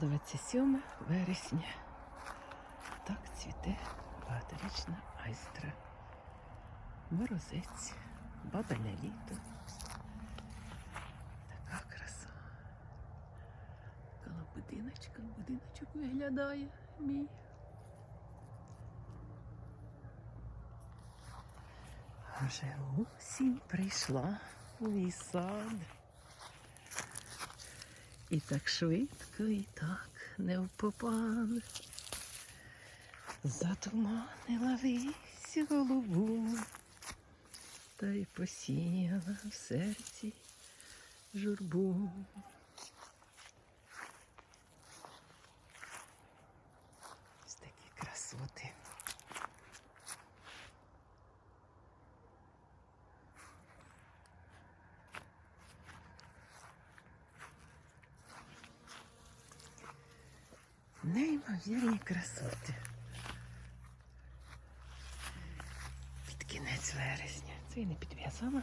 27 вересня. Так цвіте багаторічна айстра. Морозець, бабине літо. Така краса. Коло будиночка, будиночок виглядає мій. Вже осінь прийшла у мій сад. І так швидко, і так не впопан. Затуманила вись голову, та й посіяла в серці журбу. Неймовірні красоти. Під кінець вересня. Це і не підв'язала.